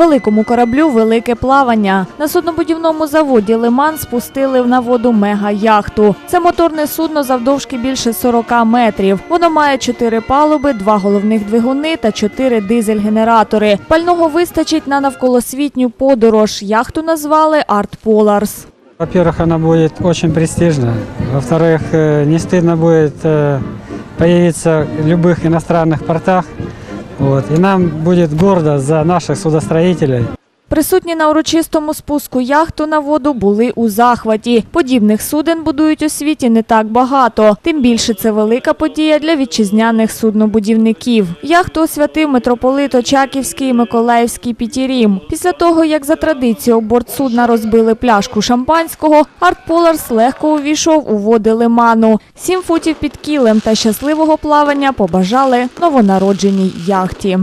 Великому кораблю велике плавання. На суднобудівному заводі Лиман спустили на воду мега-яхту. Це моторне судно завдовжки більше 40 метрів. Воно має чотири палуби, два головних двигуни та чотири дизель-генератори. Пального вистачить на навколосвітню подорож. Яхту назвали Арт Поларс. Во-первых, она будет очень престижна. Во-вторых, э, не стыдно будет э, появиться в любых иностранных портах. Вот. И нам будет гордо за наших судостроителей. Присутні на урочистому спуску яхту на воду були у захваті. Подібних суден будують у світі не так багато. Тим більше це велика подія для вітчизняних суднобудівників. Яхту освятив митрополит Очаківський і Миколаївський Пітірім. Після того, як за традицією борт судна розбили пляшку шампанського, Арт Поларс легко увійшов у води лиману. Сім футів під кілем та щасливого плавання побажали новонародженій яхті.